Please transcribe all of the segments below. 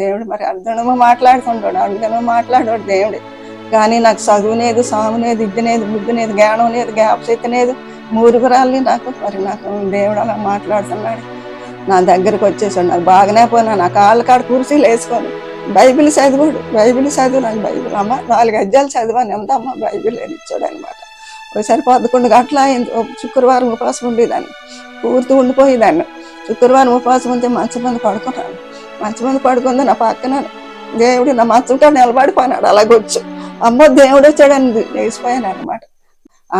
దేవుడు మరి అర్ధనము మాట్లాడుతుంటాడు అర్ధనము మాట్లాడాడు దేవుడు. కానీ నాకు చదువునేది లేదు ఇద్దనేది బుద్ధినేది జ్ఞానం లేదు జ్ఞాపశక్తి లేదు. మూరుగురాల్ని నాకు మరి నాకు దేవుడు అలా మాట్లాడుతున్నాడు. నా దగ్గరకు వచ్చేసాడు నాకు బాగానే పోయినా నా కాళ్ళ కాడ కుర్చీలు వేసుకొని. బైబిల్ చదివాడు బైబిల్ చదువు నాకు బైబిల్. అమ్మ నాలుగు అజ్జాలు చదివాను ఎంత అమ్మ బైబిల్ అని ఇచ్చాడు అనమాట ఒకసారి పదకొండు గంటల అయింది శుక్రవారం ఉపవాసం ఉండేదాన్ని పూర్తి ఉండిపోయేదాన్ని. శుక్రవారం ఉపవాసం ఉంటే మంచి మంది పడుకున్నాను. మంచి మీద పడుకుంది నా పక్కన దేవుడు నా మంచంతో నిలబడిపోయినాడు. అలాగొచ్చు. అమ్మో దేవుడు వచ్చాడని లేచిపోయాను అనమాట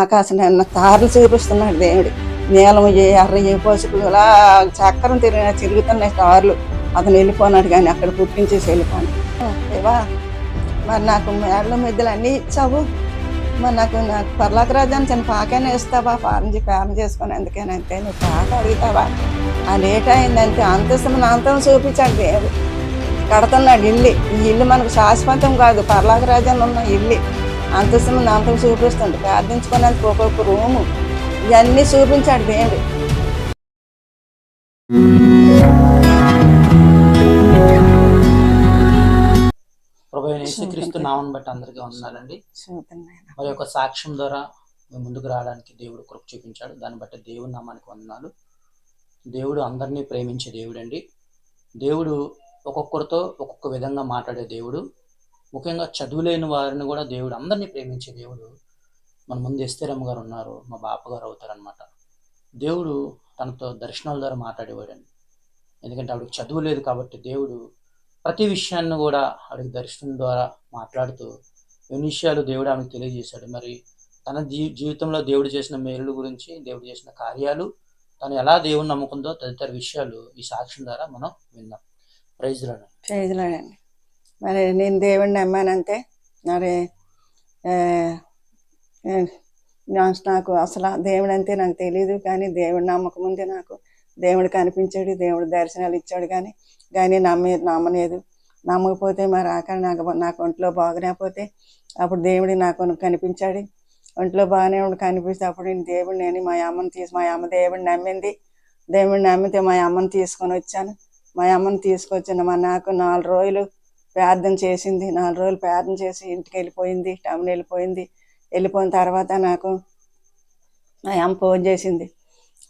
ఆకాశం నిన్న తారలు చూపిస్తున్నాడు దేవుడు. నీలం ఏ ఎర్ర ఏ పసుపు అలా చక్రం తిరిగిన తిరుగుతున్నాయి తారులు. అతను వెళ్ళిపోనాడు కానీ అక్కడ పుట్టించేసి వెళ్ళిపోయాను ఏవా మరి నాకు మేడల మధ్యలో అన్నీ ఇచ్చావు. మరి నాకు నాకు పర్లాక రాజాన్ని చిన్న పాకైనా ఇస్తావా? ఫారం ఫారం చేసుకుని ఎందుకేనంటే నువ్వు పాక అడుగుతావా? ఆ లేట్ అయిందంటే అంతస్తు అంతం చూపించాడు కడుతున్నాడు ఇల్లు. ఈ ఇల్లు మనకు శాశ్వతం కాదు. పర్లాక ఉన్న ఇల్లు. అంతస్తు అంతం చూపిస్తుంది ప్రార్థించుకునేందుకు ఒక్కొక్క రూము. ఇవన్నీ చూపించాడు దేవుడు. ప్రభు యేసుక్రీస్తు నామం బట్టి అందరికీ వందనాలండి. మరి యొక్క సాక్ష్యం ద్వారా మేము ముందుకు రావడానికి దేవుడు కృప చూపించాడు. దాన్ని బట్టి దేవుని నామానికి వందనాలు. దేవుడు అందరినీ ప్రేమించే దేవుడు అండి దేవుడు ఒక్కొక్కరితో ఒక్కొక్క విధంగా మాట్లాడే దేవుడు. ముఖ్యంగా చదువులేని వారిని కూడా దేవుడు అందరినీ ప్రేమించే దేవుడు మన ముందు ఎస్తేరమ్మ గారు ఉన్నారు. మా బాప గారు అవుతారనమాట దేవుడు తనతో దర్శనాల ద్వారా మాట్లాడేవాడండి. ఎందుకంటే ఆవిడకి చదువు లేదు కాబట్టి దేవుడు ప్రతి విషయాన్ని కూడా ఆవిడకి దర్శనం ద్వారా మాట్లాడుతూ ఎన్ని విషయాలు దేవుడు ఆమెకు తెలియజేశాడు. మరి తన జీ జీవితంలో దేవుడు చేసిన మేలుల గురించి దేవుడు చేసిన కార్యాలు తను ఎలా దేవుని నమ్ముకుందో తదితర విషయాలు ఈ సాక్ష్యం ద్వారా మనం విన్నాం. ప్రైజ్లను చేతులాడండి మరి నేను దేవుడిని నమ్మానంతే మరి నాకు అసలు దేవుడు అంతే నాకు తెలియదు కానీ దేవుడి నమ్మకం ఉంది నాకు. దేవుడు కనిపించాడు దేవుడు దర్శనాలు ఇచ్చాడు కానీ కానీ నమ్మే నమ్మలేదు. నమ్మకపోతే మరి ఆఖరి నాకు నాకు ఒంట్లో బాగలేకపోతే అప్పుడు దేవుడు నాకు కనిపించాడు. ఒంట్లో బాగానే ఉండి కనిపిస్తే అప్పుడు నేను దేవుడు నేను మా అమ్మని తీసి మా అమ్మ దేవుడిని నమ్మింది. దేవుడిని నమ్మితే మా అమ్మని తీసుకొని వచ్చాను. మా అమ్మని తీసుకొచ్చాను మా నాకు నాలుగు రోజులు ప్రార్థన చేసింది. నాలుగు రోజులు ప్రార్థన చేసి ఇంటికి వెళ్ళిపోయింది టౌన్ వెళ్ళిపోయింది. వెళ్ళిపోయిన తర్వాత నాకు మా అమ్మ ఫోన్ చేసింది.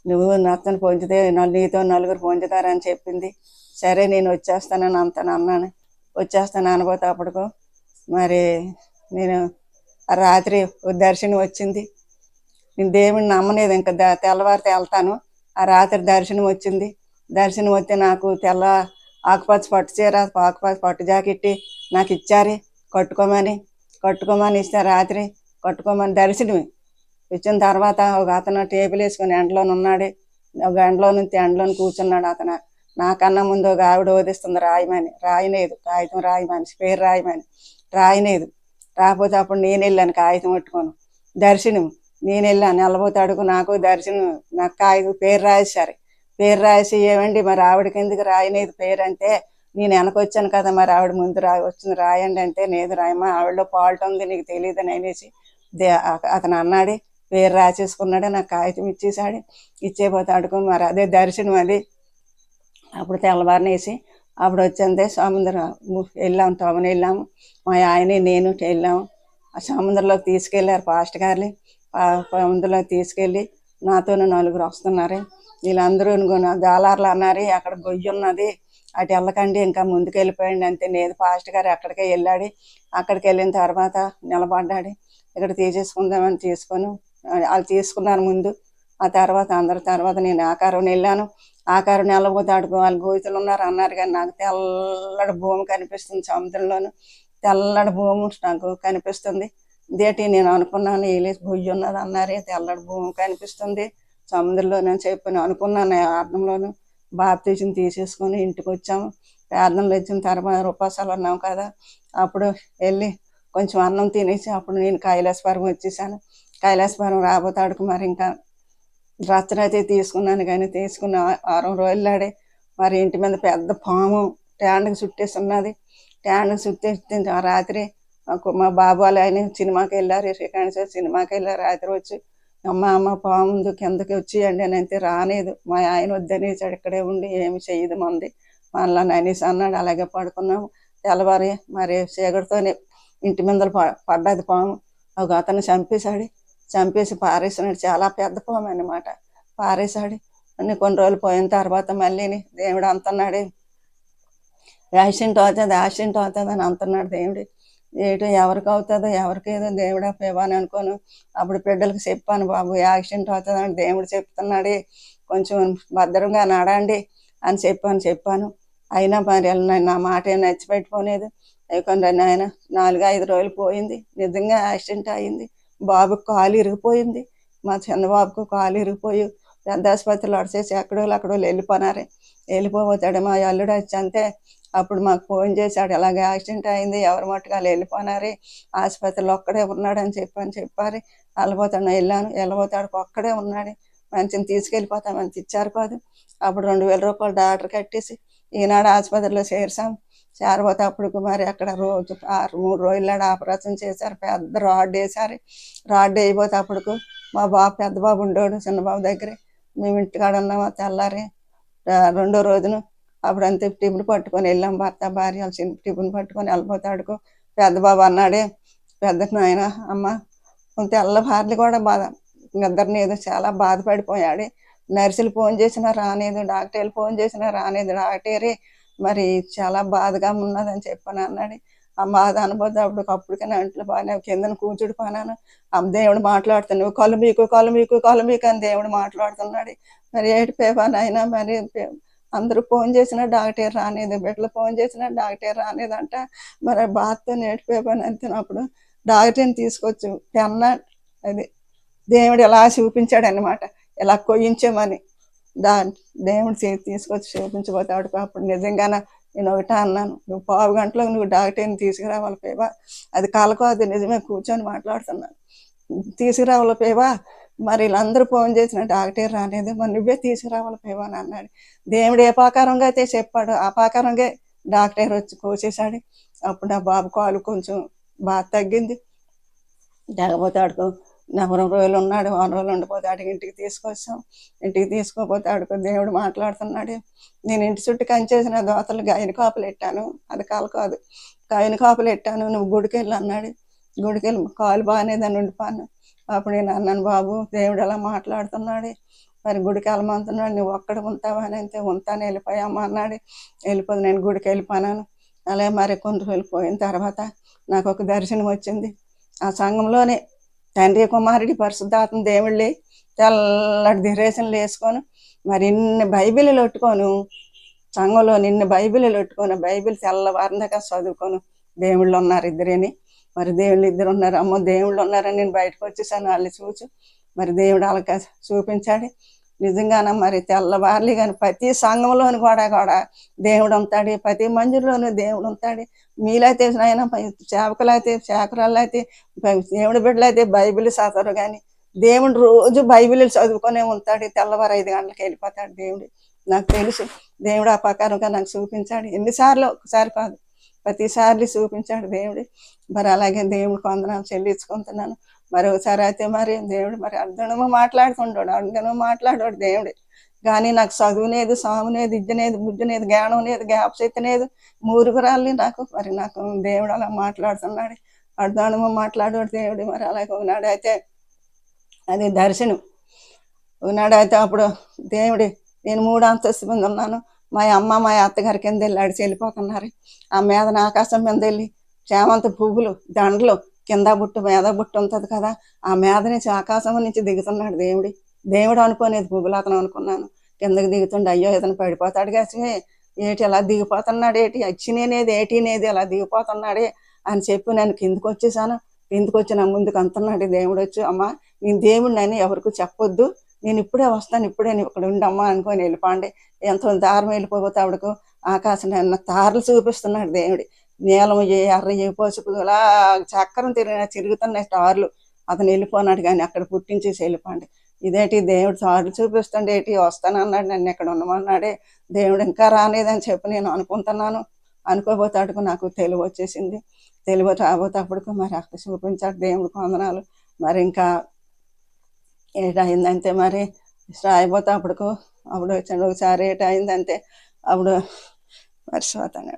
నువ్వు నత్తను పొంచితే నీతో నలుగురు పొంచుతారని చెప్పింది. సరే నేను వచ్చేస్తానని అంతను అన్నాను వచ్చేస్తాను అనబోతే అప్పటికు. మరి నేను రాత్రి దర్శనం వచ్చింది. నేను దేవుడిని నమ్మలేదు. ఇంకా ద- తెల్లవారితే వెళ్తాను. ఆ రాత్రి దర్శనం వచ్చింది. దర్శనం వస్తే నాకు తెల్ల ఆకుపచ్చ పట్టు చీర ఆకుపచ్చ పట్టు జాకెట్టి నాకు ఇచ్చారు. కట్టుకోమని కట్టుకోమని ఇస్తే రాత్రి కట్టుకోమని దర్శనం ఇచ్చిన తర్వాత ఒక అతను టేబుల్ వేసుకొని ఎండలోని ఉన్నాడు. ఒక ఎండలో నుంచి ఎండలోని కూర్చున్నాడు అతను. నాకన్నా ముందు ఒక ఆవిడ ఓదిస్తుంది రాయమని. రాయలేదు కాగితం రాయమని పేరు రాయమని. రాయలేదు. రాకపోతే అప్పుడు నేను వెళ్ళాను కాగితం పట్టుకోను. దర్శనం. నేను వెళ్ళాను. నిలబోతే అడుగు నాకు దర్శనం నాకు కాగితం పేరు రాసేసారు పేరు రాసి ఏమండి మరి ఆవిడకి ఎందుకు రాయలేదు పేరు అంటే నేను వెనకొచ్చాను కదా మరి ఆవిడ ముందు రా వచ్చింది రాయండి అంటే లేదు రాయమా ఆవిడలో ఫాల్ట్ ఉంది నీకు తెలియదని అనేసి అతను అన్నాడు. పేరు రాసేసుకున్నాడు నాకు కాగితం ఇచ్చేసాడు ఇచ్చేపోతే అడుగు మరి అదే దర్శనం అది. అప్పుడు తెల్లవారినేసి అప్పుడు వచ్చిందే సముద్ర. వెళ్ళాము టౌన్ వెళ్ళాము. మా ఆయన నేను వెళ్ళాము. ఆ సముద్రంలోకి తీసుకెళ్ళారు పాస్ట్ గారిని. సముద్రంలోకి తీసుకెళ్ళి నాతో నలుగురు వస్తున్నారు. వీళ్ళందరూ ఇనుగో జాలార్లు అన్నారు అక్కడ గొయ్యి ఉన్నది. అటు వెళ్ళకండి ఇంకా ముందుకు వెళ్ళిపోయండి అంతే. నేను పాస్ట్ గారు అక్కడికే వెళ్ళాడు. అక్కడికి వెళ్ళిన తర్వాత నిలబడ్డాడు. ఇక్కడ తీసేసుకుందామని తీసుకొని వాళ్ళు తీసుకున్నారు ముందు. ఆ తర్వాత అందరి తర్వాత నేను ఆకారం వెళ్ళాను. ఆకారం నిలబోతే ఆడుకో వాళ్ళు గోతులు ఉన్నారు అన్నారు కానీ నాకు తెల్లడి భూమి కనిపిస్తుంది సముద్రంలోను. తెల్లడి భూమి నాకు కనిపిస్తుంది. దేటి నేను అనుకున్నాను ఏలే భుయ్యి ఉన్నది అన్నారే తెల్లడి భూమి కనిపిస్తుంది సముద్రంలోనే అని చెప్పాను అనుకున్నాను అర్థంలోను. బాప్తీజం తీసేసుకొని ఇంటికి వచ్చాము. ప్రార్థనలు వచ్చిన తర్వాత ఉపాసాలు ఉన్నాం కదా అప్పుడు వెళ్ళి కొంచెం అన్నం తినేసి అప్పుడు నేను కైలాసపురం వచ్చేసాను. కైలాసపురం రాబోతాడుకు మరి ఇంకా రచన అయితే తీసుకున్నాను కానీ తీసుకున్న వారం రోజులాడే మరి ఇంటి మీద పెద్ద పాము ట్యాండ్కి చుట్టేసి ఉన్నది ట్యాండ్కి చుట్టేసి ఆ రాత్రి మాకు మా బాబు వాళ్ళు ఆయన సినిమాకి వెళ్ళారు శ్రీకాంత్ సార్ సినిమాకి వెళ్ళారు. రాత్రి వచ్చి అమ్మ అమ్మ పాము ఉంది కిందకి వచ్చి అండి అని అయితే రాలేదు. మా ఆయన వద్దనేసాడు ఇక్కడే ఉండి ఏమి చేయదు మంది. మనలో అనేసి అన్నాడు అలాగే పడుకున్నాము. తెల్లవారి మరి చీకటితోనే ఇంటి మీద పడ్డది పాము. ఒక అతను చంపేశాడు. చంపేసి పారేసినాడు. చాలా పెద్ద పాము అన్నమాట. పారేశాడు. అన్ని కొన్ని రోజులు పోయిన తర్వాత మళ్ళీని దేవుడు అంటున్నాడు యాక్సిడెంట్ అవుతుంది యాక్సిడెంట్ అవుతుంది అని అంటున్నాడు దేవుడు. ఏటో ఎవరికి అవుతుందో ఎవరికి ఏదో దేవుడా పేవాని అనుకోను. అప్పుడు బిడ్డలకు చెప్పాను బాబు యాక్సిడెంట్ అవుతుంది అని దేవుడు చెప్తున్నాడు. కొంచెం భద్రంగా నడండి అని చెప్పాను చెప్పాను. అయినా మరి నా- నా మాట ఏం నచ్చిపెట్టుకోలేదు. అయిపోయింది నాయన నాలుగు ఐదు రోజులు పోయింది. నిజంగా యాక్సిడెంట్ అయింది. బాబుకు కాలు ఇరిగిపోయింది. మా చిన్న బాబుకు కాలు ఇరిగిపోయి పెద్ద ఆసుపత్రిలో అడిచేసి ఎక్కడో అక్కడో వెళ్ళిపోనారే. వెళ్ళిపోతాడు మా అల్లుడు వచ్చంతే అప్పుడు మాకు ఫోన్ చేశాడు ఇలాగ యాక్సిడెంట్ అయింది ఎవరు మట్టుగా వాళ్ళు వెళ్ళిపోనారే. ఆసుపత్రిలో ఒక్కడే ఉన్నాడని చెప్పని చెప్పారు. వెళ్ళిపోతాడు వెళ్ళాను. వెళ్ళిపోతాడు ఒక్కడే ఉన్నాడు. మంచిని తీసుకెళ్ళిపోతామని ఇచ్చారు కాదు. అప్పుడు రెండు వేల రూపాయలు డాక్టర్ కట్టేసి ఈనాడు ఆసుపత్రిలో చేర్చాం చేరబోతే అప్పుడు మరి అక్కడ రోజు ఆరు మూడు రోజులు ఆపరేషన్ చేశారు. పెద్ద రాడ్ వేశారు. రాడ్ వేయబోతే అప్పుడు మా బాబు పెద్ద బాబు ఉండేవాడు చిన్న బాబు దగ్గరే. మేము ఇంటికాడ ఉన్నామా తెల్లారి. రెండో రోజున అప్పుడు అంతే టిఫిన్ పట్టుకొని వెళ్ళాం. భర్త భార్య చిన్న టిఫిన్ పట్టుకొని వెళ్ళిపోతాడుకు. పెద్ద బాబు అన్నాడే పెద్ద నాయన అమ్మ తెల్ల భార్య కూడా బాధ ఇద్దరిని ఏదో చాలా బాధపడిపోయాడు. నర్సులు ఫోన్ చేసినా రాలేదు డాక్టర్లు ఫోన్ చేసినా రాలేదు డాక్టరే మరి చాలా బాధగా ఉన్నదని చెప్పాను అన్నాడు. ఆ బాధ అనుభూతి అప్పుడు అప్పటికైనా అంట్లో బాగానే కిందన కూర్చుడి పోనాను ఆ దేవుడు మాట్లాడుతున్నాడు. నువ్వు కళ్ళు మీకు కళ్ళు మీకు కళ్ళు మీకు అని దేవుడు మాట్లాడుతున్నాడు. మరి ఏటి మరి అందరూ ఫోన్ చేసినా డాక్టర్ రానేది బిడ్డలు ఫోన్ చేసినా డాక్టర్ రానేదంట మరి బాధతో నేటి అంతేనప్పుడు డాక్టర్ని తీసుకొచ్చు పెన్న అది దేవుడు ఎలా చూపించాడు అనమాట ఇలా కొయ్యించమని. దాని దేవుడు చేతి తీసుకొచ్చి చూపించబోతాడు అప్పుడు నిజంగానే నేను ఒకటా అన్నాను. నువ్వు పావు గంటలో నువ్వు డాక్టర్ని తీసుకురావాలి పేవా. అది కాలకో అది నిజమే కూర్చొని మాట్లాడుతున్నాను. తీసుకురావాలి పేవా. మరి వీళ్ళందరూ ఫోన్ చేసిన డాక్టర్ రాలేదు. మరి నువ్వే తీసుకురావాలి పేవా అని అన్నాడు. దేవుడు ఏ పాకారంగా అయితే చెప్పాడు ఆ పాకారంగా డాక్టర్ వచ్చి కోసేసాడు అప్పుడు నా బాబు కాలు కొంచెం బాగా తగ్గింది. లేకపోతే ఆడుకో నవరం రోజులు ఉన్నాడు వారం రోజులు ఉండిపోతే ఆడికి ఇంటికి తీసుకొచ్చాం. ఇంటికి తీసుకోపోతే ఆడికి దేవుడు మాట్లాడుతున్నాడు. నేను ఇంటి చుట్టూ కంచేసిన దోతలు గాయని కాపలు పెట్టాను అది కాలు కాదు. గాయని కాపలు పెట్టాను నువ్వు గుడికి అన్నాడు. గుడికి వెళ్ళి కాలు బాగానే దాన్ని ఉండిపోను. అప్పుడు నేను అన్నాను బాబు దేవుడు అలా మాట్లాడుతున్నాడు. మరి గుడికి వెళ్ళమంటున్నాడు. నువ్వు ఒక్కడ ఉంటావా? అని అంటే ఉంటాను వెళ్ళిపోయామా? అన్నాడు. వెళ్ళిపోదు నేను గుడికి వెళ్ళిపోయాను అలాగే మరి కొన్ని రోజులు పోయిన తర్వాత నాకు ఒక దర్శనం వచ్చింది. ఆ సంఘంలోనే తండ్రి కుమారుడి పరిశుద్ధాత్మ దేవుళ్ళే తెల్లటి దిరేసనలు వేసుకొని మరి ఇన్ని బైబిల్ పెట్టుకోను సంఘంలో నిన్న బైబిల్ పెట్టుకొని బైబిల్ తెల్లవారిదాకా చదువుకోను దేవుళ్ళు ఉన్నారు ఇద్దరేని. మరి దేవుళ్ళు ఇద్దరు ఉన్నారు. అమ్మో దేవుళ్ళు ఉన్నారని నేను బయటకు వచ్చేసాను. వాళ్ళు చూచు. మరి దేవుడు వాళ్ళకి చూపించాడు. నిజంగానే మరి తెల్లవార్లు కానీ ప్రతి సంఘంలోని కూడా కూడా దేవుడు ఉంటాడు ప్రతి మందిరంలోనూ దేవుడు ఉంటాడు. మీలైతే ఆయన సేవకులైతే సేవకురాలు అయితే దేవుడి బిడ్డలు అయితే బైబిల్ చదవరు కానీ దేవుడు రోజు బైబిల్ చదువుకొనే ఉంటాడు. తెల్లవారు ఐదు గంటలకు వెళ్ళిపోతాడు దేవుడు. నాకు తెలుసు దేవుడు ఆ ప్రకారంగా నాకు చూపించాడు. ఎన్నిసార్లు? ఒకసారి కాదు ప్రతిసార్లు చూపించాడు దేవుడు. మరి అలాగే దేవుడికి కొందనాలు చెల్లించుకుంటున్నాను. మరి ఒకసారి అయితే మరి దేవుడు మరి అర్ధనము మాట్లాడుకుంటాడు అర్ధనము మాట్లాడాడు దేవుడు. కానీ నాకు చదువునేది సామునేది ఇద్దనేది బుజ్జనేది జ్ఞానం లేదు జ్ఞాపశక్తినేది మూరుగురాల్ని నాకు మరి నాకు దేవుడు అలా మాట్లాడుతున్నాడు అర్ధానము మాట్లాడాడు దేవుడు మరి అలాగే ఉన్నాడు అయితే అది దర్శనం. ఉన్నాడు అయితే అప్పుడు దేవుడి నేను మూడు అంతస్తు మీద ఉన్నాను. మా అమ్మ మా అత్తగారి కింద వెళ్ళి అడిచి వెళ్ళిపోతున్నారు. ఆ మీద ఆకాశం మీద వెళ్ళి చేమంత పువ్వులు దండలు కింద బుట్టు మీద బుట్టు ఉంటుంది కదా ఆ మీద నుంచి ఆకాశం నుంచి దిగుతున్నాడు దేవుడి. దేవుడు అనుకోనేది పువ్వులు అనుకున్నాను. కిందకి దిగుతుండే అయ్యో ఇతను పడిపోతాడు కాసి ఏటి ఎలా దిగిపోతున్నాడు ఏటి? అచ్చినేనేది ఏటినేది ఎలా దిగిపోతున్నాడే అని చెప్పి నేను కిందకు వచ్చేసాను. కిందకు వచ్చి నా ముందుకు అంటున్నాడు దేవుడు వచ్చి అమ్మ నేను దేవుడిని అని ఎవరికి చెప్పొద్దు. నేను ఇప్పుడే వస్తాను ఇప్పుడే నేను ఇక్కడ ఉండమ్మా అనుకొని వెళ్ళిపోండి. ఎంతో దారం వెళ్ళిపోతే ఆవిడకు ఆకాశం అన్న తారలు చూపిస్తున్నాడు దేవుడి. నీలం ఏ ఎర్ర ఏ పసుపు అలా చక్రం తిరిగిన తిరుగుతున్నాయి స్టార్లు. అతను వెళ్ళిపోనాడు కానీ అక్కడ పుట్టించేసి వెళ్ళిపోండి. ఇదేటి దేవుడు సార్లు చూపిస్తుండే ఏటి? వస్తానన్నాడు నన్ను ఎక్కడ ఉండమన్నాడే? దేవుడు ఇంకా రాలేదని చెప్పి నేను అనుకుంటున్నాను. అనుకోబోతాడుకు నాకు తెలివి వచ్చేసింది. తెలివి రాబోతేప్పటికి మరి అక్కడ చూపించాడు దేవుడు కొందనాలు మరి ఇంకా ఏటయిందంటే మరి రాయిపోతే అప్పటికు అప్పుడు వచ్చాడు ఒకసారి ఏటయిందంటే అప్పుడు మర్చిపోతాను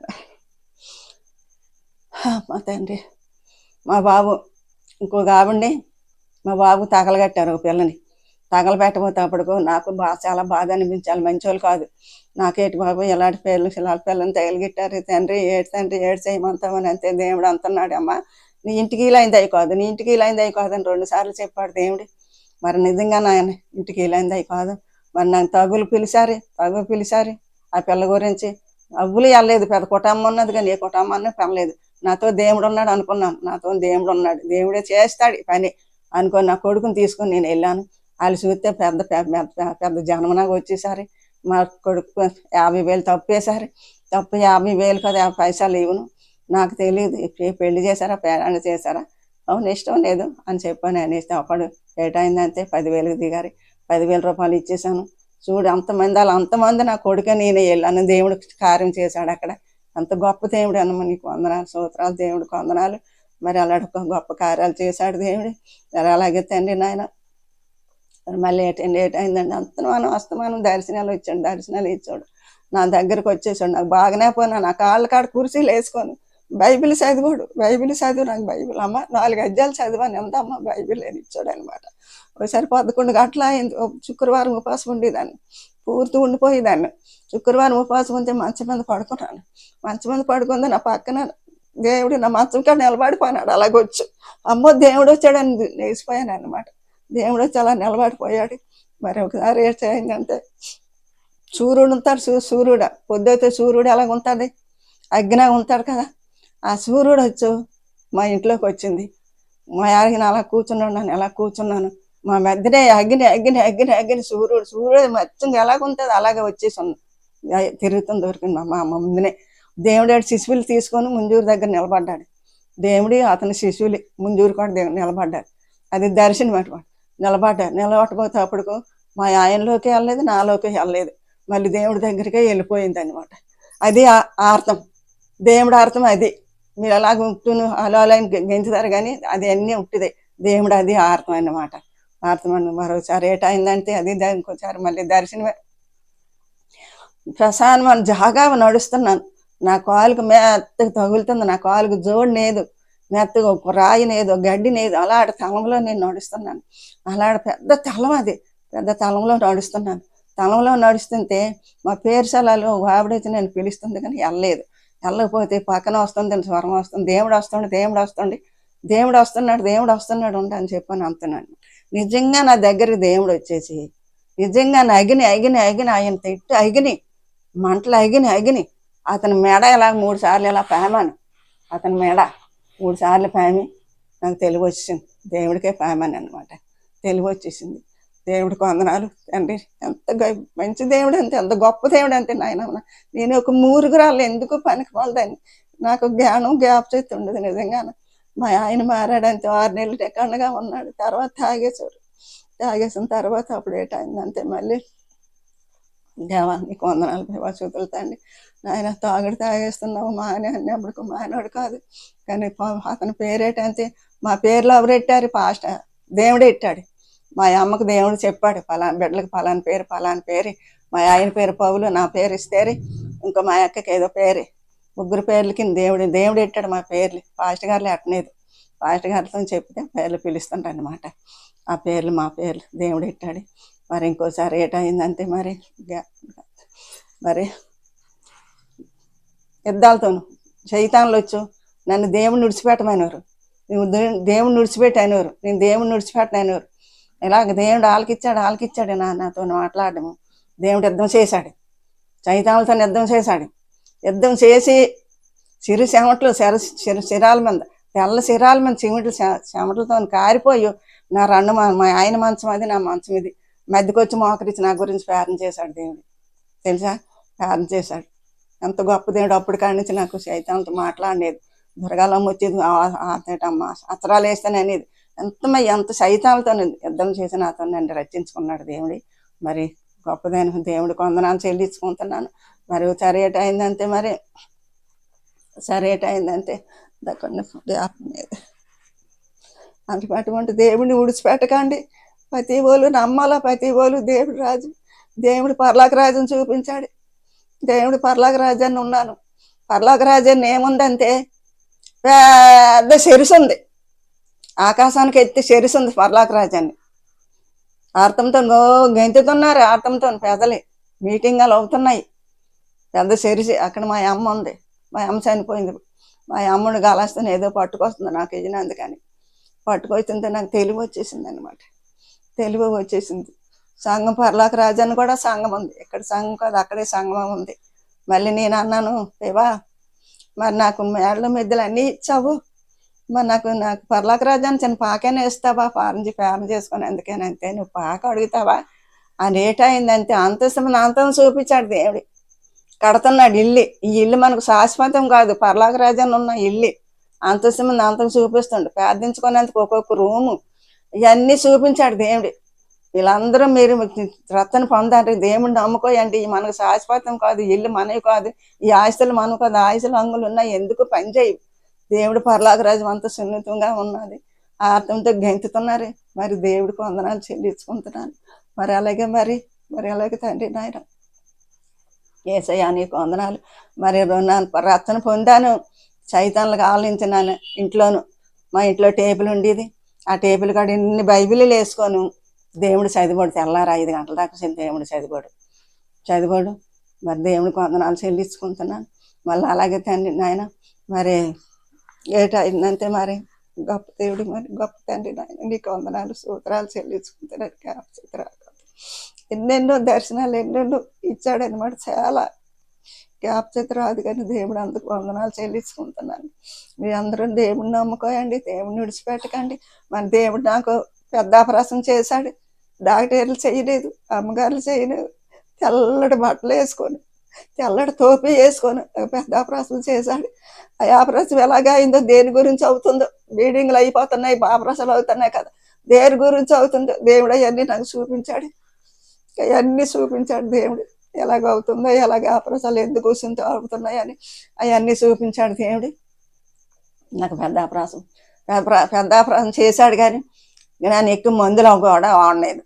మా తండ్రి. మా బాబు ఇంకో ఆవిడ్ని మా బాబు తగలగట్టారు ఒక పిల్లని. తగలబెట్టబోతే అప్పటికు నాకు బాగా చాలా బాధ అనిపించాలి మంచోళ్ళు కాదు. నాకేటి బాబు ఎలాంటి పిల్లలు ఇలాంటి పిల్లల్ని తగిలిగిట్టారు. తండ్రి ఏడు తండ్రి ఏడు చేయమంతామని అంతే దేవుడు అంటున్నాడు. అమ్మ నీ ఇంటికి ఇలాంది అయి కాదు. నీ ఇంటికి ఇలాంది అయి కాదు అని రెండు సార్లు చెప్పాడు దేవుడు. మరి నిజంగా నాయన ఇంటికి ఇలాంది అయి కాదు. మరి నాకు తగులు పిలిచారు తగులు పిలిచారు. ఆ పిల్ల గురించి అవ్వులు వెళ్ళలేదు పెద్ద కుటుంబం ఉన్నది కానీ ఏ కుటుంబాన్ని పెనలేదు నాతో దేవుడు ఉన్నాడు అనుకున్నాను నాతో దేవుడు ఉన్నాడు దేవుడే చేస్తాడు ఈ పని. అనుకొని నా కొడుకుని తీసుకొని నేను వెళ్ళాను. వాళ్ళు చూస్తే పెద్ద పెద్ద పెద్ద- పెద్ద జనం నాకు వచ్చేసారి. మా కొడుకు యాభై వేలు తప్పేసారి తప్పు యాభై వేలు కదా యాభై పైసలు ఇవ్వను. నాకు తెలియదు. ఇప్పుడు పెళ్ళి చేశారా పేరాన్ని చేశారా? అవును ఇష్టం లేదు అని చెప్పాను నేను ఇష్టం అప్పుడు ఏటైందంటే పదివేలకు దిగారు. పదివేల రూపాయలు ఇచ్చేసాను చూడు అంతమంది అలా అంతమంది నా కొడుకే నేనే వెళ్ళాను. దేవుడు కార్యం చేశాడు అక్కడ. అంత గొప్ప దేవుడు అన్నమా నీకు వందనాలు సూత్రాలు దేవుడికి వందనాలు మరి అలాంటి గొప్ప కార్యాలు చేశాడు దేవుడు. మరి అలాగే తండ్రి నాయన మళ్ళీ ఏటండి ఏటైందండి అంతమానం అస్తమానం దర్శనాలు ఇచ్చాడు దర్శనాలు ఇచ్చాడు. నా దగ్గరకు వచ్చేసాడు నాకు బాగానే పోయినా నా కాళ్ళ కాడ కుర్చీలు వేసుకొని బైబిల్ చదివాడు. బైబిల్ చదువు నాకు బైబిల్. అమ్మ నాలుగు అజ్జాలు చదివాను. ఎంత అమ్మ బైబిల్ అని ఇచ్చాడు అనమాట ఒకసారి పదకొండు గంటల అయింది. శుక్రవారం ఉపవాసం ఉండేదాన్ని. పూర్తి ఉండిపోయేదాన్ని. శుక్రవారం ఉపవాసం ఉంటే మంచం మీద పడుకున్నాను. మంచం మీద పడుకుంది నా పక్కన దేవుడు నా మంచం కాడ నిలబడిపోయినాడు. అలాగొచ్చు అమ్మో దేవుడు వచ్చాడని నేసిపోయాను అనమాట దేవుడు వచ్చి అలా నిలబడిపోయాడు. మరి ఒకసారి ఏంటంటే సూర్యుడు ఉంటాడు. సూ సూర్యుడు. పొద్దుతే సూర్యుడు ఎలాగ ఉంటుంది అగ్ని ఉంటాడు కదా. ఆ సూర్యుడు వచ్చు మా ఇంట్లోకి వచ్చింది. మా ఆగిన అలా కూర్చున్నాను నేను ఎలా కూర్చున్నాను. మా మధ్యనే అగ్ని అగ్ని అగ్ని అగ్ని సూర్యుడు సూర్యుడు మొత్తం ఎలాగుంటుంది అలాగే వచ్చేసి ఉంది తిరుగుతుంది దొరికింది మా అమ్మ ముందునే. దేవుడు శిశువులు తీసుకొని ముంజూరు దగ్గర నిలబడ్డాడు. దేవుడి అతని శిశువులు. ముంజూరు కూడా దేవుడు నిలబడ్డాడు. అది దర్శనం అటువంటి నిలబడ్డాడు. నిలబట్టబోతే అప్పటికు మా ఆయనలోకి వెళ్ళలేదు నాలోకి వెళ్ళలేదు. మళ్ళీ దేవుడి దగ్గరికే వెళ్ళిపోయింది అనమాట అది ఆ- ఆర్తం దేవుడు ఆర్తం అది. మీరు అలాగ ఉంటును అలా అలా అని గెంచుతారు కానీ అది అన్నీ ఉంటుంది దేవుడు అది ఆర్తం అన్నమాట. ఆర్తం మరోసారి ఏటైందంటే అది ఇంకోసారి మళ్ళీ దర్శనమే. ప్రశాంతమైన జాగా నడుస్తున్నాను. నా కాలుకు మెత్తగా తగులుతుంది. నా కాలుకు జోడు లేదు. మెత్తగా ఒక రాయి లేదు ఒక గడ్డి లేదు. అలాంటి తలంలో నేను నడుస్తున్నాను. అలాంటి పెద్ద తలం అది. పెద్ద తలంలో నడుస్తున్నాను. తలంలో నడుస్తుంటే మా పేరుశాలలో వావిడైతే నేను పిలుస్తుంది కానీ వెళ్ళలేదు. వెళ్ళకపోతే పక్కన వస్తుంది స్వరం వస్తుంది. దేవుడు వస్తుండే దేవుడు వస్తుండే. దేవుడు వస్తున్నాడు దేవుడు వస్తున్నాడు ఉండని అని చెప్పని అంటున్నాను. నిజంగా నా దగ్గరికి దేవుడు వచ్చేసి నిజంగా నా అగిని అగిని అగిని ఆయన తిట్టు అగిని మంటలు అగిని అగిని. అతని మెడ ఇలా మూడు సార్లు ఇలా పేమాను? అతని మెడ మూడు సార్లు పామి నాకు తెలివి వచ్చేసింది. దేవుడికే పామాను అనమాట తెలివి వచ్చేసింది. దేవుడి వందనాలు. తండ్రి ఎంత మంచి దేవుడు అంతే ఎంత గొప్ప దేవుడు అంతే నాయన నేను ఒక మూరుగురాలు ఎందుకు పనికి పోలదాన్ని నాకు జ్ఞానం జ్ఞాపశక్తి ఉండదు నిజంగా మా ఆయన మారాడంతే ఆరు నెలలు టెకండ్గా ఉన్నాడు. తర్వాత తాగేశాడు. తాగేసిన తర్వాత అప్పుడు ఏటైందంటే మళ్ళీ దేవా నీకు వందనాలు దేవా చూపులుతండి నాయన తాగుడు తాగేస్తున్నావు మానే మా మానవాడు కాదు. కానీ అతని పేరేటంతే మా పేర్లు ఎవరెట్టారు? పాస్ట్ దేవుడే ఇట్టాడు. మా అమ్మకు దేవుడు చెప్పాడు పలానా బిడ్డలకు పలానా పేరు పలానా పేరు. మా ఆయన పేరు పౌలు నా పేరు ఇస్తేరి. ఇంకా మా అక్కకి ఏదో పేరే. ముగ్గురు పేర్లకి దేవుడు దేవుడు ఎట్టాడు మా పేర్లు? పాస్ట్ గారు ఎట్టలేదు పాస్ట్ గారితో చెప్తే పేర్లు పిలుస్తుంటారు అనమాట ఆ పేర్లు మా పేర్లు దేవుడు ఎట్టాడు? మరి ఇంకోసారి ఏటైందంటే మరి గ్యా- మరి యుద్ధాలతోను చైతాన్లు వచ్చు నన్ను దేవుని విడిచిపెట్టమనేవారు. నువ్వు దే- దేవుని విడిచిపెట్టనేవారు. నేను దేవుని విడిచిపెట్టనేవారు. ఇలాగ దేవుడు ఆలకిచ్చాడు ఆలకిచ్చాడు నా నాతో మాట్లాడము దేవుడు యుద్ధం చేశాడు. చైతాలతో యుద్ధం చేశాడు. యుద్ధం చేసి చిరు చెమటలు శర చిరు శిరాల మీద తెల్ల శిరాల మీద చిమిటలు చెమటలతో కారిపోయి నా రెండు మా మా ఆయన మంచం అది నా మంచం ఇది. మధ్యకొచ్చి మోకరించి నా గురించి ప్రార్థన చేశాడు దేవుడు. తెలుసా? ప్రార్థన చేశాడు. ఎంత గొప్ప దేవుడు అప్పుడు కాడి నుంచి నాకు చైతన్యతో మాట్లాడలేదు. దుర్గాలమ్మ వచ్చేది అమ్మ అత్తరాలు వేస్తాను అనేది. ఎంత ఎంత సైతాలతో యుద్ధం చేసి నాతో నన్ను రచించుకున్నాడు దేవుడి. మరి గొప్పదైన దేవుడి కొందనాలు చెల్లించుకుంటున్నాను. మరి సరేట అయిందంటే మరి సరేట అయిందంటే దక్కడిని యాప్ మీద. అంటే అటువంటి దేవుడిని ఉడిచిపెట్టకండి ప్రతి ఓలు నమ్మాల? ప్రతి ఓలు దేవుడు రాజు దేవుడు పర్లాక రాజుని చూపించాడు. దేవుడు పర్లాక రాజాన్ని ఉన్నాను. పర్లాక రాజాన్ని ఏముందంటే పెద్ద చెరుసు ఉంది. ఆకాశానికి ఎత్తి చెరుసు ఉంది పర్లాక రాజాన్ని. ఆర్తంతో గెంతుతున్నారు ఆర్తంతో పెదలి. మీటింగాలు అవుతున్నాయి. పెద్ద చెరిసి అక్కడ మా అమ్మ ఉంది. మా అమ్మ చనిపోయింది. మా అమ్మడు గలాస్తాను ఏదో పట్టుకొస్తుంది నాకు ఇచ్చినందుకని పట్టుకొచ్చింది నాకు తెలివి వచ్చేసింది అనమాట తెలివి వచ్చేసింది. సంఘం పర్లాక రాజాని కూడా సంఘం ఉంది. ఇక్కడ సంఘం కాదు అక్కడే సంఘం ఉంది. మళ్ళీ నేను అన్నాను ఏవా మరి నాకు మేళ్ళ మెద్దలు అన్నీ ఇచ్చావు. మరి నాకు నాకు పర్లాక రాజాన్ని చిన్న పాకైనా ఇస్తావా ఫారం పేరం చేసుకొని అందుకని అంతే. నువ్వు పాక అడుగుతావా? ఆ రేట్ అయింది అంతే. అంతస్తు అంతం చూపించాడు దేవుడు. కడుతున్నాడు ఇల్లు. ఈ ఇల్లు మనకు శాశ్వతం కాదు. పర్లాక రాజాన్ని ఉన్న ఇల్లు. అంతస్తు మంది అంతం చూపిస్తుండు. ప్రార్థించుకునేందుకు ఒక్కొక్క రూము. ఇవన్నీ చూపించాడు దేవుడు. వీళ్ళందరూ మీరు రత్తను పొందండి దేవుడిని నమ్ముకోయండి. మనకు శాశ్వతం కాదు. ఇల్లు మనవి కాదు. ఈ ఆస్తులు మనకు కాదు. ఆయుసులు అంగులు ఉన్నాయి. ఎందుకు పనిచేయి దేవుడు పర్లాగరాజు అంత సున్నితంగా ఉన్నది ఆర్తంతో గెంతుతున్నారు. మరి దేవుడికి వందనాలు చెల్లించుకుంటున్నాను. మరి అలాగే మరి మరి అలాగే తండ్రి నాయన. ఏసయ్యా నీకు వందనాలు. మరి నా రచ్చన పొందాను. చైతన్లకు ఆలోచించినాను ఇంట్లోను. మా ఇంట్లో టేబుల్ ఉండేది. ఆ టేబుల్ కాడ ఎన్ని బైబిల్ వేసుకోను. దేవుడు చదివాడు తెల్లారు ఐదు గంటల దాకా దేవుడు చదివాడు. చదివాడు. మరి దేవుడికి వందనాలు చెల్లించుకుంటున్నాను. మళ్ళీ అలాగే తండ్రి నాయన మరి ఏట అయిందంటే మరి గొప్ప దేవుడు మరి గొప్ప తండ్రి నాయన నీకు వందనాలు సూత్రాలు చెల్లించుకుంటున్నాడు సూత్రాలు ఎన్నెన్నో దర్శనాలు ఎన్నెన్నో ఇచ్చాడనమాట చాలా. జ్ఞాపకత రాదు కానీ దేవుడు అందుకు వందనాలు చెల్లించుకుంటున్నాను మీ అందరూ దేవుడిని నమ్ముకోయండి దేవుడిని విడిచిపెట్టకండి. మన దేవుడు నాకు పెద్ద అపరాసం చేశాడు. డాక్టర్లు చేయలేదు అమ్మగారులు చేయలేదు. తెల్లటి బట్టలు వేసుకొని తెల్లటి తోపి వేసుకొని పెద్ద ఆపరేషన్ చేశాడు. ఆ ఆపరేషన్ ఎలాగా అయిందో దేని గురించి అవుతుందో. బ్లీడింగ్లు అయిపోతున్నాయి ఆపరేషన్లు అవుతున్నాయి కదా. దేని గురించి అవుతుందో దేవుడు అవన్నీ నాకు చూపించాడు. అవన్నీ చూపించాడు దేవుడు. ఎలాగ అవుతుందో ఎలాగ ఆపరేషన్లు ఎందుకు కూర్చుంటూ అవుతున్నాయని అని అవన్నీ చూపించాడు దేవుడు. నాకు పెద్ద ఆపరేషన్ పెద్ద ఆపరేషన్ చేశాడు కానీ నేను ఎక్కువ మందులు కూడా వాడలేదు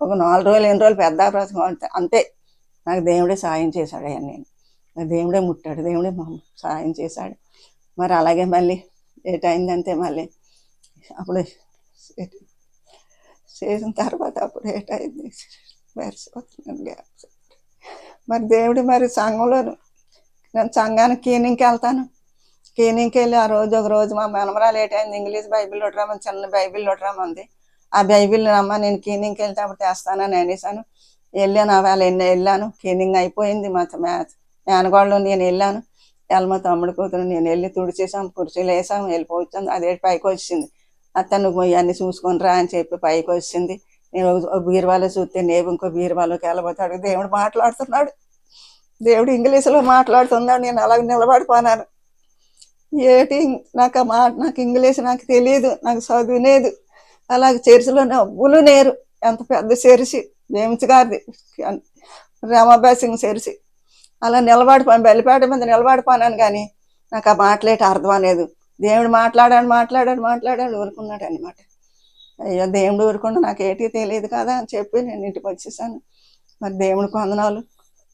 ఒక నాలుగు రోజులు ఎన్ని రోజులు పెద్ద ఆపరేషన్ అంతే. నాకు దేవుడే సాయం చేశాడు అయ్యా నేను. దేవుడే ముట్టాడు దేవుడే సాయం చేశాడు. మరి అలాగే మళ్ళీ ఏటైందంటే మళ్ళీ అప్పుడు చేసిన తర్వాత అప్పుడు ఏటైంది? మర్చిపోతున్నాను మరి దేవుడు మరి సంఘంలో నేను సంఘానికి క్లీనింగ్కి వెళ్తాను. క్లీనింగ్కి వెళ్ళి ఆ రోజు ఒక రోజు మా మనమరాలు ఏటైంది? ఇంగ్లీష్ బైబిల్ రమ్మని చిన్న బైబిల్ రమ్మంది. ఆ బైబిల్ రమ్మ నేను క్లీనింగ్కి వెళ్తే అప్పుడు తెస్తానని అనేసాను వెళ్ళాను. ఆ వేళ ఎన్ని వెళ్ళాను? క్లీనింగ్ అయిపోయింది మా మ్యాచ్ మేనగాళ్ళు. నేను వెళ్ళాను. వెళ్ళ మా తమ్ముడు కూతురు నేను వెళ్ళి తుడిచేసాం కుర్చీలు వేసాం వెళ్ళిపోవచ్చాను. అదే పైకి వచ్చింది. అతను ఇవన్నీ చూసుకొని రా అని చెప్పి పైకి వచ్చింది. నేను బీరువాలో చూస్తే నేను ఇంకో బీరువాలోకి వెళ్ళబోతాడు. దేవుడు మాట్లాడుతున్నాడు. దేవుడు ఇంగ్లీష్లో మాట్లాడుతున్నాడు. నేను అలాగ నిలబడిపోనాను. ఏటి? నాకు ఆ మాట నాకు ఇంగ్లీష్ నాకు తెలియదు నాకు చదువులేదు అలాగే చర్చిలో నవ్వులు నేరు ఎంత పెద్ద చర్చి. జేమ్స్ గారిది రామాబాయ్ సింగ్ సెరిసి అలా నిలబడిపోయాను బలిపేట మీద నిలబడిపోయాను కానీ నాకు ఆ మాటలేట అర్థం అనేది దేవుడు మాట్లాడాడు మాట్లాడాడు మాట్లాడాడు ఊరుకున్నాడు అనమాట అయ్యో దేవుడు ఊరుకుండా నాకు ఏటి తెలియదు కదా అని చెప్పి నేను ఇంటికి వచ్చేసాను. మరి దేవుడి కొందనాలు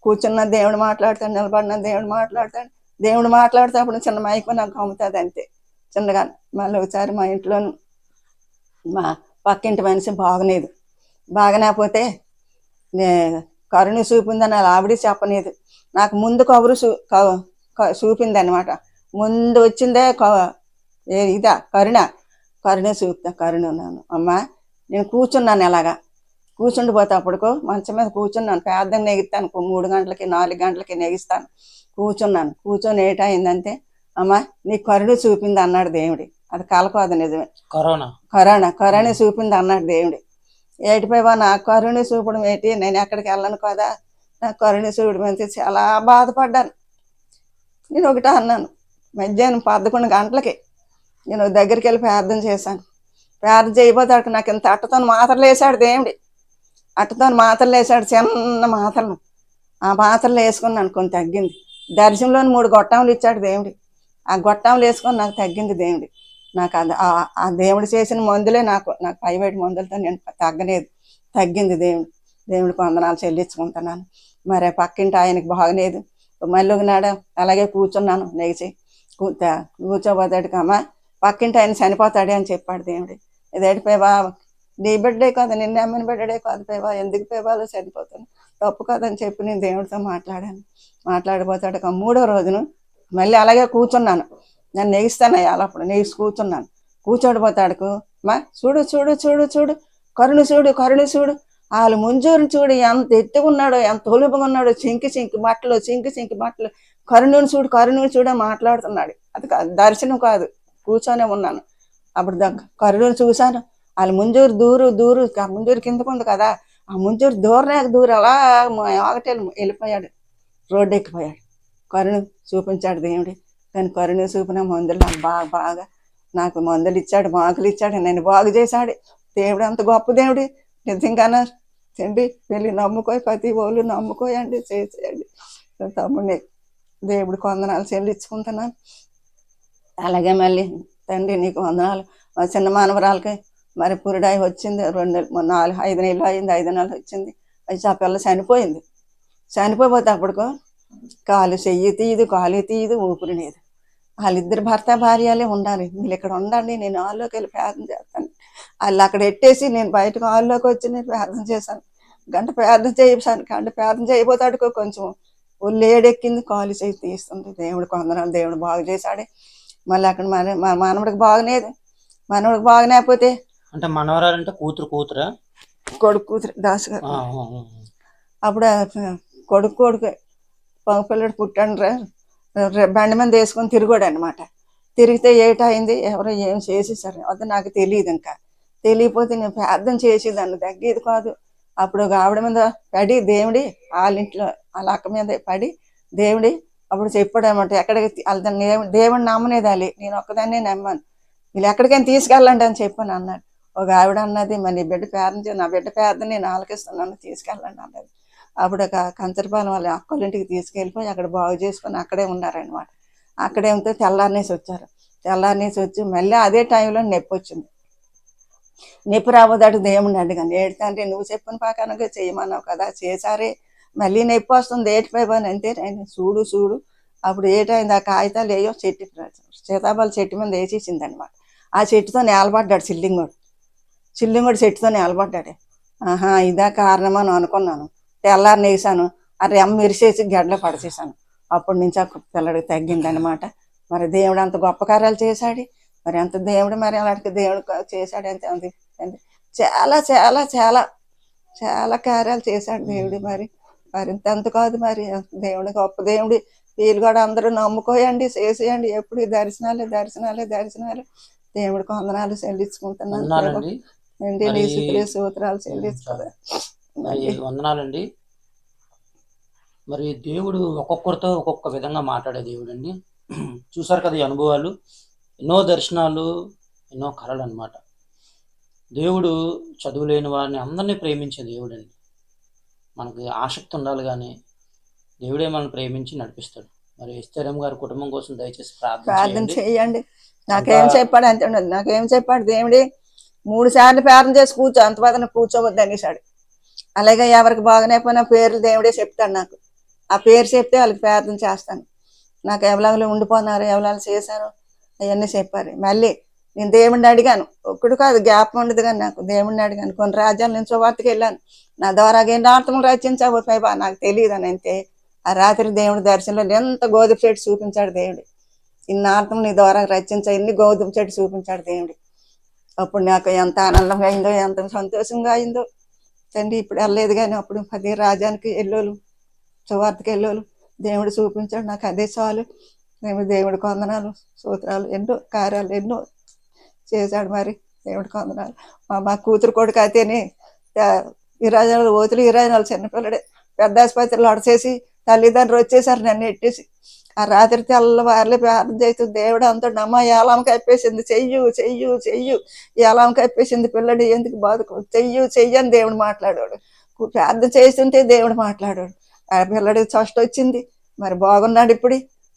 కూర్చున్న దేవుడు మాట్లాడతాడు నిలబడిన దేవుడు మాట్లాడతాడు. దేవుడు మాట్లాడితే అప్పుడు చిన్న మైకు నాకు అమ్ముతుంది అంతే. చిన్నగా మళ్ళీ ఒకసారి మా ఇంట్లోను మా పక్కింటి మనిషి బాగలేదు. బాగలేకపోతే నే కరుణ చూపిందని అలా ఆవిడ చెప్పలేదు. నాకు ముందు కబురు చూపింది అనమాట ముందు వచ్చిందే ఇదా? కరుణ. కరుణ చూపుతా కరుణ ఉన్నాను అమ్మా నేను కూర్చున్నాను ఎలాగా? కూర్చుండిపోతే అప్పటికో మంచం మీద కూర్చున్నాను. పేదగా నెగిస్తాను. మూడు గంటలకి నాలుగు గంటలకి నెగిస్తాను. కూర్చున్నాను. కూర్చొని ఏటైందంటే అమ్మా నీ కరుణ చూపింది అన్నాడు దేవుడి. అది కలపదు నిజమే. కరోనా. కరోనా. కరోనా చూపింది అన్నాడు దేవుడు. ఏటిపోయావా నా కరుణి చూపడం ఏంటి? నేను ఎక్కడికి వెళ్ళను కదా. నా కరుణి చూపడం ఏంటి? చాలా బాధపడ్డాను. నేను ఒకటే అన్నాను. మధ్యాహ్నం పదకొండు గంటలకి నేను దగ్గరికి వెళ్ళి ప్రార్థన చేశాను. ప్రార్థన చేయబోతే అక్కడ నాకు ఇంత అట్టతో మాత్రలు వేసాడు దేవుడి. అట్టతో మాత్రలు వేసాడు చిన్న మాత్రలు. ఆ మాత్రలు వేసుకున్నాను కొన్ని తగ్గింది. దర్శనంలోని మూడు గొట్టములు ఇచ్చాడు దేవుడి. ఆ గొట్టాములు వేసుకొని నాకు తగ్గింది దేవుడి. నాకు అది ఆ దేవుడు చేసిన మందులే నాకు నాకు ప్రైవేట్ మందులతో నేను తగ్గలేదు. తగ్గింది దేవుడు. దేవుడికి వందనాలు చెల్లించుకుంటున్నాను. మరి పక్కింటి ఆయనకి బాగలేదు. మళ్ళీ నాడు అలాగే కూర్చున్నాను లేచి. కూర్చో కూర్చోబోతాడు కమ్మా పక్కింటి ఆయన చనిపోతాడే అని చెప్పాడు దేవుడు. ఇదేంటి పేవా? నీ బిడ్డే కాదు నిన్న అమ్మని బిడ్డడే కాదు పేవా? ఎందుకు పేవాలో చనిపోతాను. తప్పు కాదని చెప్పి నేను దేవుడితో మాట్లాడాను. మాట్లాడిపోతాడు మూడో రోజును మళ్ళీ అలాగే కూర్చున్నాను. నేను నెగిస్తాను అయ్యాలి అప్పుడు నెగిసి కూర్చున్నాను. కూర్చోడిపోతాడుకు మా చూడు చూడు చూడు చూడు కరుణు చూడు కరుణు చూడు వాళ్ళు ముంజూరుని చూడు ఎంత ఎత్తుకున్నాడో ఎంత తొలుపుగా ఉన్నాడో చింకి చింకి బట్టలు చింకి చింకి బట్టలు కరుణుని చూడు కరుణుని చూడ మాట్లాడుతున్నాడు. అది దర్శనం కాదు కూర్చొనే ఉన్నాను. అప్పుడు దగ్గ కరుణుని చూశాను. వాళ్ళు ముంజూరు దూరు దూరు ఆ ముంజూరు కిందకు ఉంది కదా ఆ ముంజూరు దూరలేక దూరం అలా ఒకటే వెళ్ళిపోయాడు. రోడ్డు ఎక్కిపోయాడు. కరుణు చూపించాడు దేవుడి కానీ కరుణ చూపిన మందులు నాకు బాగా బాగా నాకు మందులు ఇచ్చాడు మాకులు ఇచ్చాడు నేను బాగు చేశాడు. దేవుడు అంత గొప్ప దేవుడు. నిజంగానా తండ్రి వెళ్ళి నమ్ముకోయి ప్రతి వాళ్ళు నమ్ముకోయండి చేసేయండి. తమ్ముడిని దేవుడి వందనాలు చెల్లించుకుంటున్నాను అలాగే మళ్ళీ తండ్రి నీకు వందనాలు. మా చిన్న మానవరాలకి మరి పురుడాయి వచ్చింది. రెండు నెలలు నాలుగు ఐదు నెలలు అయింది ఐదు నెలలు వచ్చింది. అయితే ఆ పిల్ల చనిపోయింది. చనిపోతే అప్పటికో కాలు చెయ్యి తీయదు కాలు తీయదు ఊపిరి లేదు వాళ్ళిద్దరు భర్త భార్యలే ఉండాలి. మీరు ఇక్కడ ఉండండి నేను హాల్లోకి వెళ్ళి ప్రార్థన చేస్తాను. వాళ్ళు అక్కడ ఎట్టేసి నేను బయటకు హాల్లోకి వచ్చి నేను ప్రార్థన చేశాను. గంట ప్రార్థన చేసాను గంట ప్రార్థన చేయబోతాడుకో కొంచెం ఒళ్ళు ఏడెక్కింది కాలు చేసి తీస్తుంది. దేవుడు కొందనాలు దేవుడు బాగు చేశాడే. మళ్ళీ అక్కడ మన మా మనవడికి బాగలేదు మనవడికి బాగలేకపోతే అంటే మనవరాలంటే కూతురు కూతురా? కొడుకు కూతురు దాసు గారు. అప్పుడు కొడుకు కొడుకు పిల్లడు పుట్టాడు ర- బండి మీద వేసుకొని తిరిగాడు అనమాట తిరిగితే ఏటైంది? ఎవరో ఏం చేసేసారు అది నాకు తెలియదు ఇంకా. తెలియకపోతే నేను ప్రార్థన చేసేదాన్ని తగ్గేది కాదు. అప్పుడు ఒక ఆవిడ మీద పడి దేవుడి వాళ్ళ ఇంట్లో వాళ్ళ అక్క మీద పడి దేవుడి అప్పుడు చెప్పాడు అనమాట ఎక్కడికి వాళ్ళ దాన్ని దేవుడు దేవుడిని నమ్మనేది నేను ఒక్కదాన్నే నమ్మాను. వీళ్ళు ఎక్కడికైనా తీసుకెళ్ళండి అని చెప్పాను అన్నాడు. ఒక ఆవిడ అన్నది మరి నీ బిడ్డ పేదని నా బిడ్డ ప్రార్థన నేను ఆలకిస్తున్నాను తీసుకెళ్ళండి అన్నది. అప్పుడు ఒక కంచరపాలెం వాళ్ళ అక్కలింటికి తీసుకెళ్ళిపోయి అక్కడ బాగు చేసుకొని అక్కడే ఉన్నారనమాట అక్కడే ఉంటే తెల్లారినేసి వచ్చారు. తెల్లారనేసి వచ్చి మళ్ళీ అదే టైంలో నొప్పి వచ్చింది. నొప్పి రాబోదాడు దేవుడిని అడిగాను ఏడుతంటే నువ్వు చెప్పిన పాకానగా చేయమన్నావు కదా చేసారే మళ్ళీ నొప్పి వస్తుంది ఏటిపై అంతే నేను చూడు చూడు. అప్పుడు ఏటైంది? ఆ కాగితాలు ఏయో చెట్టు సీతాఫల చెట్టు మీద వేసేసింది అనమాట ఆ చెట్టుతో నేలబడ్డాడు సిల్లింగోడు. చిల్లింగోడు చెట్టుతో నేలబడ్డాడు. ఆహా ఇదా కారణమని అనుకున్నాను. తెల్లారిని వేసాను ఆ రెమ్మ ఇరిసేసి గడ్డలో పడిచేసాను అప్పటి నుంచి ఆ పిల్లడికి తగ్గిందనమాట మరి దేవుడు అంత గొప్ప కార్యాలు చేశాడు. మరి అంత దేవుడు మరి అలాంటి దేవుడు చేశాడు అంతే. చాలా చాలా చాలా చాలా కార్యాలు చేశాడు దేవుడు మరి. మరి ఇంత అంత కాదు మరి. దేవుడు గొప్ప దేవుడు. వీళ్ళు కూడా అందరూ నమ్ముకోయండి చేసేయండి. ఎప్పుడు దర్శనాలే దర్శనాలే దర్శనాలు. దేవుడికి వందనాలు చెల్లించుకుంటున్నాను సూత్రాలు చెల్లించుకోవాలి మరి వందనాలండి. మరి దేవుడు ఒక్కొక్కరితో ఒక్కొక్క విధంగా మాట్లాడే దేవుడు అండి చూసారు కదా ఈ అనుభవాలు. ఎన్నో దర్శనాలు ఎన్నో కళలు అన్నమాట దేవుడు చదువు లేని వారిని అందరినీ ప్రేమించే దేవుడు అండి మనకి ఆసక్తి ఉండాలి కానీ దేవుడే మనల్ని ప్రేమించి నడిపిస్తాడు. మరి ఎస్తేరం గారి కుటుంబం కోసం దయచేసి ప్రార్థన చేయండి. నాకేం చెప్పాడు అంతే ఉండదు నాకేం చెప్పాడు దేవుడి? మూడు సార్లు ప్రార్థన చేసి కూర్చో. అంత కూర్చోవద్దు అనేసాడు. అలాగే ఎవరికి బాగానేపోయినా పేర్లు దేవుడే చెప్తాడు నాకు. ఆ పేరు చెప్తే వాళ్ళకి ప్రార్థన చేస్తాను. నాకు ఎవలాగలు ఉండిపోతున్నారు ఎవలాలు చేశారు అవన్నీ చెప్పారు మళ్ళీ నేను దేవుడిని అడిగాను. ఒక్కడు కాదు గ్యాప్ ఉండదు కానీ నాకు దేవుడిని అడిగాను. కొన్ని రాజ్యాలు నుంచి వార్తకి వెళ్ళాను. నా ద్వారా ఏం రాత్రములు రచించబోతాయి బా నాకు తెలియదు అని అంతే ఆ రాత్రి దేవుడి దర్శనంలో ఎంత గోధుమ చెట్టు చూపించాడు దేవుడు. ఇన్ని ఆర్తం నీ ద్వారా రచించ ఇన్ని గోధుమ చెట్టు చూపించాడు దేవుడు. అప్పుడు నాకు ఎంత ఆనందంగా అయిందో ఎంత సంతోషంగా అయిందో తండ్రి ఇప్పుడు వెళ్ళలేదు కానీ అప్పుడు పది రాజానికి ఎల్లోలు సువార్తకి ఎల్లోలు. దేవుడు చూపించాడు నాకు అదే చాలు. మేము దేవుడి కొందనాలు సూత్రాలు ఎన్నో కార్యాలు ఎన్నో చేశాడు మరి దేవుడి కొందనాలు. మా మా కూతురు కొడుకు అయితేనే ఇరవై నాలుగు ఓతులు ఇరవై చిన్నపిల్లడే. పెద్ద ఆసుపత్రిలో అడచేసి తల్లిదండ్రులు వచ్చేసారు నన్ను ఎట్టేసి. ఆ రాత్రి తెల్లవారులే ప్రార్థన చేస్తుంది దేవుడు అంతా అమ్మ ఏలాం చెయ్యు చెయ్యు చెయ్యు. ఏలాం కప్పేసింది పిల్లడు? ఎందుకు బాధకు? చెయ్యు చెయ్యి అని దేవుడు మాట్లాడాడు. ప్రార్థన చేస్తుంటే దేవుడు మాట్లాడాడు. ఆ పిల్లడికి చష్ట వచ్చింది. మరి బాగున్నాడు ఇప్పుడు.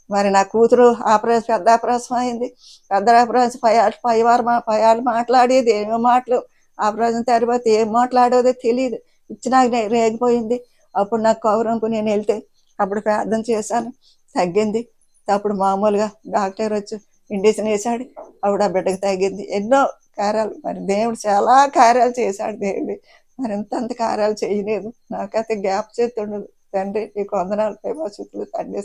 మరి నా కూతురు ఆపరేషన్ పెద్ద ఆపరేషన్ అయింది. పెద్ద ఆపరేషన్ పై పై వారు మా పై వాళ్ళు మాట్లాడేది ఏమో మాటలు? ఆపరేషన్ తర్వాత ఏం మాట్లాడేదో తెలియదు ఇచ్చి నాకు రేగిపోయింది. అప్పుడు నాకు కౌరంపు నేను వెళ్తే అప్పుడు ప్రార్థన చేశాను. తగ్గింది. అప్పుడు మామూలుగా డాక్టర్ వచ్చి ఇండిషన్ వేసాడు ఆవిడ ఆ బిడ్డకు తగ్గింది. ఎన్నో కార్యాలు. మరి దేవుడు చాలా కార్యాలు చేశాడు దేవుడి. మరి ఎంత కార్యాలు చేయలేదు. నాకైతే గ్యాప్ చేస్తుండదు తండ్రి ఈ కొందనాలు చుట్టూ తండ్రి.